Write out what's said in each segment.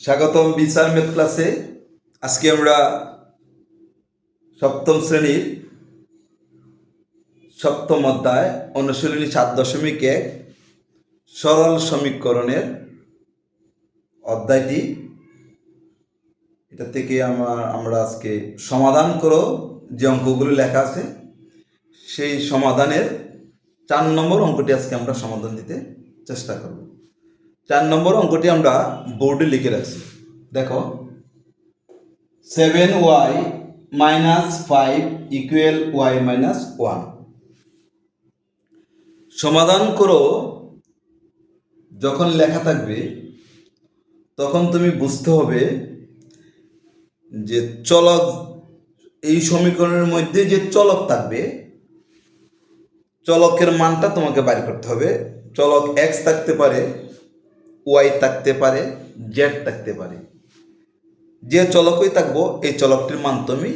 স্বাগতম বিচার মেথ ক্লাসে আজকে আমরা সপ্তম শ্রেণির সপ্তম অধ্যায়, অনুশীলনী সাত দশমিক এক, সরল সমীকরণের অধ্যায়টি। এটা থেকে আমার, আমরা আজকে সমাধান করো, যে অঙ্কগুলো লেখা আছে, সেই সমাধানের চার নম্বর অঙ্কটি আজকে আমরা সমাধান দিতে চেষ্টা করব। চার নম্বর অঙ্কটি আমরা বোর্ডে লিখে রাখছি। দেখো seven Y minus five equal Y minus one সমাধান করো, যখন লেখা থাকবে, তখন তুমি বুঝতে হবে যে চলক, এই সমীকরণের মধ্যে যে চলক থাকবে, চলকের মানটা তোমাকে বাইর করতে হবে। চলক এক্স থাকতে পারে ওয়াই থাকতে পারে, জেড থাকতে পারে। যে চলকই থাকব, এই চলকটির মান তুমি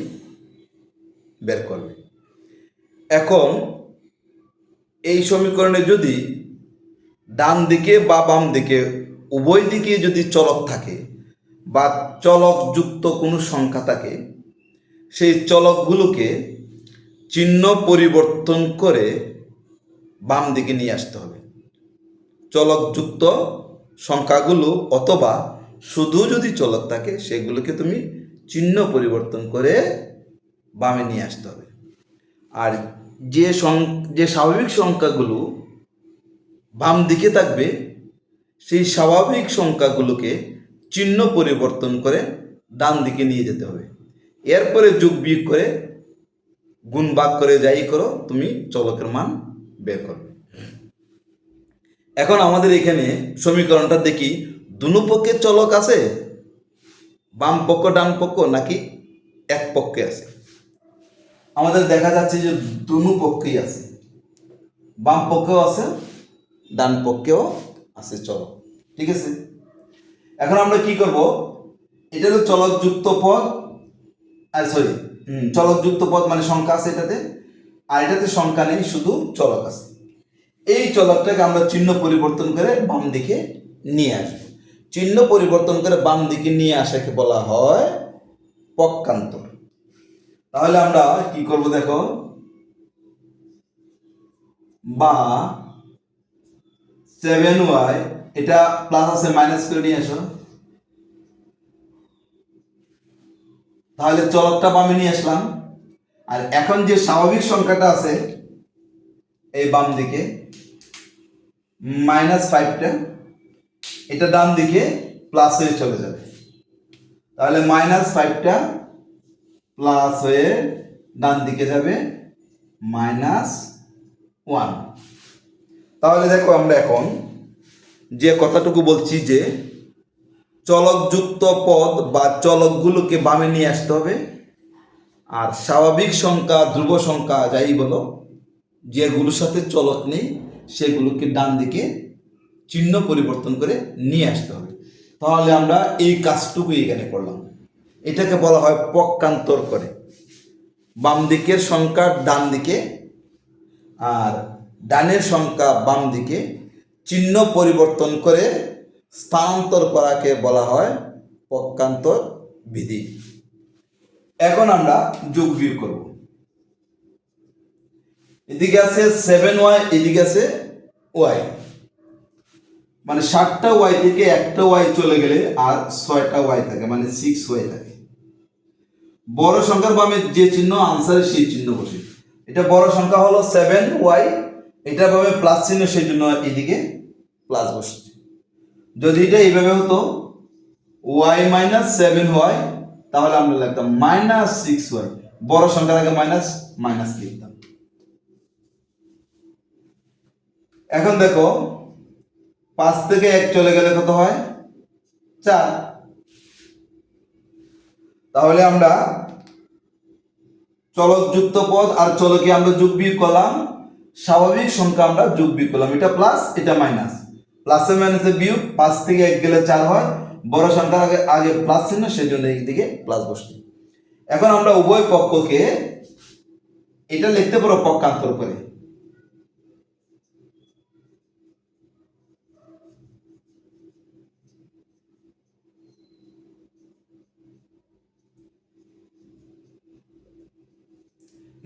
বের করবে। এখন, এই সমীকরণে যদি ডান দিকে বা বাম দিকে উভয় দিকে যদি চলক থাকে বা চলক যুক্ত কোনো সংখ্যা থাকে, সেই চলকগুলোকে চিহ্ন পরিবর্তন করে বাম দিকে নিয়ে আসতে হবে। চলকযুক্ত সংখ্যাগুলো অথবা শুধু যদি চলক থাকে, সেগুলোকে তুমি চিহ্ন পরিবর্তন করে বামে নিয়ে আসতে হবে। আর যে সং- যে স্বাভাবিক সংখ্যাগুলো বাম দিকে থাকবে, সেই স্বাভাবিক সংখ্যাগুলোকে চিহ্ন পরিবর্তন করে ডান দিকে নিয়ে যেতে হবে। এরপরে যোগ বিয়োগ করে, গুণ ভাগ করে যাই করো, তুমি চলকের মান বের করবে। এখন আমাদের এখানে সমীকরণটা দেখি, দুনো পক্ষে চলক আছে, বাম পক্ষ, ডান পক্ষ, নাকি এক পক্ষে আছে? আমাদের দেখা যাচ্ছে যে দুনো পক্ষেই আছে। বাম পক্ষেও আছে, ডান পক্ষেও আছে চলক। ঠিক আছে? এখন আমরা কি করব? এটা হলো চলকযুক্ত পদ, আর সরি চলকযুক্ত পদ মানে সংখ্যা আছে এটাতে, আর এটাতে সংখ্যা নেই, শুধু চলক আছে। এই চলকটাকে আমরা চিহ্ন পরিবর্তন করে বাম দিকে নিয়ে আসব। চিহ্ন পরিবর্তন করে বাম দিকে নিয়ে আসাকে বলা হয় পক্ষান্তর। তাহলে আমরা কি করব দেখো? বা সেভেন ওয়াই এটা প্লাস আছে মাইনাস করে নিয়ে আসো। তাহলে চলকটা বামে নিয়ে আসলাম। আর এখন যে স্বাভাবিক সংখ্যাটা আছে, এই বাম দিকে মাইনাস ফাইভটা, এটা ডান দিকে প্লাস হয়ে চলে যাবে। তাহলে মাইনাস ফাইভটা প্লাস হয়ে ডান দিকে যাবে, মাইনাস ওয়ান। তাহলে দেখো আমরা এখন যে কথাটুকু বলছি যে চলকযুক্ত পদ বা চলকগুলোকে বামে নিয়ে আসতে হবে, আর স্বাভাবিক সংখ্যা, ধ্রুব সংখ্যা যাই বলো, যেগুলোর সাথে চলক নেই সেগুলোকে ডান দিকে চিহ্ন পরিবর্তন করে নিয়ে আসতে হবে। তাহলে আমরা এই কাজটুকু এখানে করলাম। এটাকে বলা হয় পক্ষান্তর করে। বাম দিকের সংখ্যা ডান দিকে আর ডানের সংখ্যা বাম দিকে চিহ্ন পরিবর্তন করে স্থানান্তর করাকে বলা হয় পক্ষান্তর বিধি। এখন আমরা যোগ বিয়োগ করব। এদিকে আছে সেভেন ওয়াই এদিকে আছে ওয়াই মানে সাতটা ওয়াই থেকে একটা ওয়াই চলে গেলে আর ছয়টা ওয়াই থাকে মানে সিক্স ওয়াই থাকে। বড় সংখ্যার বামে যে চিহ্ন আনসারে সেই চিহ্ন বসে। এটা বড় সংখ্যা হলো সেভেন ওয়াই এটা ভাবে প্লাস চিহ্ন, সেই জন্য এদিকে প্লাস বসছে। যদি এটা এইভাবে হতো ওয়াই মাইনাস সেভেন ওয়াই তাহলে আমরা লিখতাম মাইনাস সিক্স ওয়াই বড় সংখ্যার আগে মাইনাস মাইনাস লিখতাম। এখন দেখো, পাঁচ থেকে এক চলে গেলে কত হয়? চার। তাহলে আমরা চলকযুক্ত পদ আর চলকে আমরা যোগ বিয়োগ করলাম। স্বাভাবিক সংখ্যা আমরা যোগ বিয়োগ করলাম। এটা প্লাস এটা মাইনাস প্লাসে মাইনাসে বিয়োগ, পাঁচ থেকে এক গেলে চার হয়। বড় সংখ্যার আগে আগে প্লাস চিহ্ন সেই জন্য এই দিকে প্লাস বসছে। এখন আমরা উভয় পক্ষকে, এটা লিখতে পারো পক্ষান্তর করে।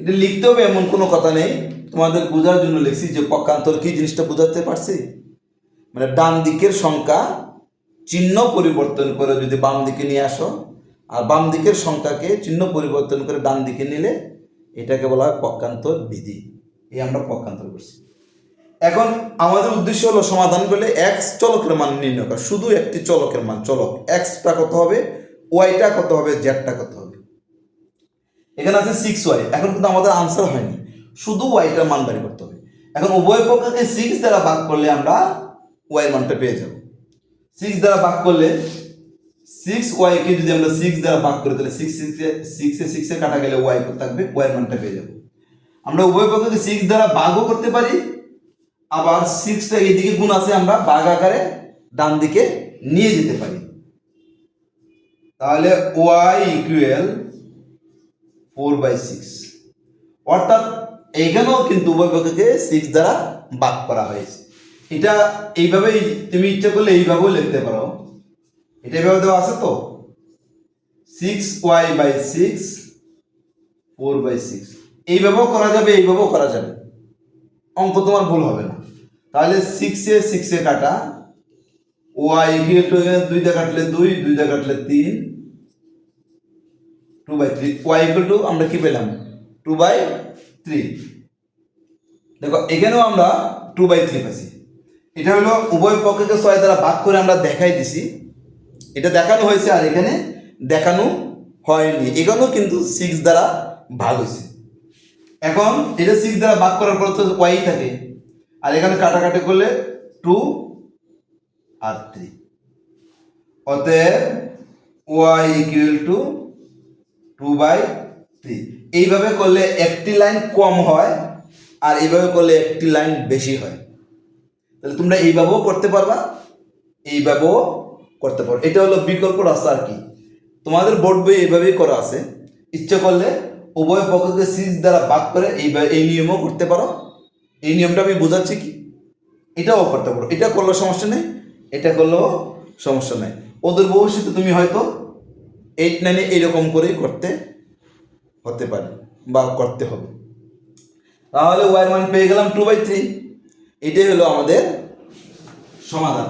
এটা লিখতে হবে, এমন কোনো কথা নেই। তোমাদের বোঝার জন্য লিখছি যে পক্ষান্তর কি জিনিসটা বোঝাতে পারছি? মানে ডান দিকের সংখ্যা চিহ্ন পরিবর্তন করে যদি বাম দিকে নিয়ে আসো, আর বাম দিকের সংখ্যাকে চিহ্ন পরিবর্তন করে ডান দিকে নিলে এটাকে বলা হয় পক্ষান্তর বিধি। এই আমরা পক্ষান্তর করছি। এখন আমাদের উদ্দেশ্য হলো সমাধান করলে এক্স চলকের মান নির্ণয় করা। শুধু একটি চলকের মান, চলক। এক্সটা কত হবে? ওয়াইটা কত হবে? জেডটা কত এখানে আছে সিক্স ওয়াই এখন কিন্তু আমাদের আনসার হয়নি। শুধু ওয়াইটার মান বের করতে হবে। এখন উভয় পক্ষকে সিক্স দ্বারা ভাগ করলে আমরা ওয়াই মানটা পেয়ে যাব। সিক্স দ্বারা ভাগ করলে সিক্স ওয়াইকে যদি আমরা সিক্স দ্বারা ভাগ করি, তাহলে সিক্স সিক্সে সিক্সে সিক্সে কাটা গেলে ওয়াই থাকবে? ওয়াই মানটা পেয়ে যাব। আমরা উভয় পক্ষকে সিক্স দ্বারা ভাগও করতে পারি, আবার সিক্সটা এইদিকে গুণ আছে আমরা বাঘ আকারে ডান দিকে নিয়ে যেতে পারি। তাহলে Y equal four by six. অর্থাৎ এইখানেও কিন্তু উভয় পক্ষকে সিক্স দ্বারা ভাগ করা হয়েছে। এটা এইভাবেই তুমি ইচ্ছা করলে এইভাবেও লিখতে পারো। এটা এইভাবে দেওয়া আছে তো? Six Y by six four by six এইভাবেও করা যাবে, এইভাবেও করা যাবে। অঙ্ক তোমার ভুল হবে না। তাহলে সিক্সে সিক্সে কাটা ওয়াই টু এখানে দুইটা কাটলে দুই দুইটা কাটলে তিন two by three Y equal two আমরা কি পেলাম? টু বাই থ্রি দেখো, এখানেও আমরা টু বাই থ্রি পাইছি। এটা হলো উভয় পক্ষকে ছয় দ্বারা ভাগ করে আমরা দেখাই দিছি। এটা দেখানো হয়েছে আর এখানে দেখানো হয়নি। এখানেও কিন্তু সিক্স দ্বারা ভাগ হয়েছে। এখন এটা সিক্স দ্বারা ভাগ করার পর তো ওয়াই থাকে। আর এখানে কাটাকাটি করলে টু আর থ্রি অতএব Y equal two two by three এইভাবে করলে একটি লাইন কম হয় আর এইভাবে করলে একটি লাইন বেশি হয়। তাহলে তোমরা এইভাবেও করতে পারবা, এইভাবেও করতে পারো এটা হলো বিকল্প রাস্তা আর কি। তোমাদের বোর্ড বই এইভাবেই করা আছে। ইচ্ছে করলে উভয় পক্ষকে সিক্স দ্বারা ভাগ করে এইভাবে এই নিয়মও করতে পারো। এই নিয়মটা আমি বোঝাচ্ছি কি? এটাও করতে পারো। এটা করলেও সমস্যা নেই, এটা করলেও সমস্যা নেই। ওদের ভবিষ্যতে তুমি হয়তো এইট নাইনে এইরকম করেই করতে, হতে পারে বা করতে হবে। তাহলে ওয়াই মান পেয়ে গেলাম টু বাই থ্রি এটাই হলো আমাদের সমাধান।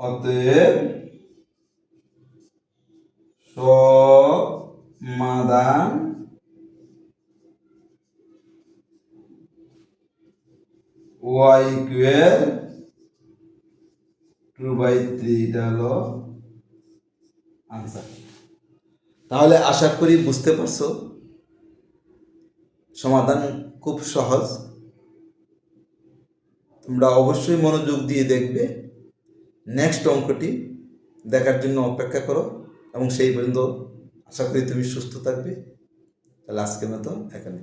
অতএব Y equal two by three এটা হলো আনসার। তাহলে আশা করি বুঝতে পারছ। সমাধান খুব সহজ। তোমরা অবশ্যই মনোযোগ দিয়ে দেখবে। নেক্সট অঙ্কটি দেখার জন্য অপেক্ষা করো এবং সেই পর্যন্ত আশা করি তুমি সুস্থ থাকবে। তাহলে আজকের মতো এখানে।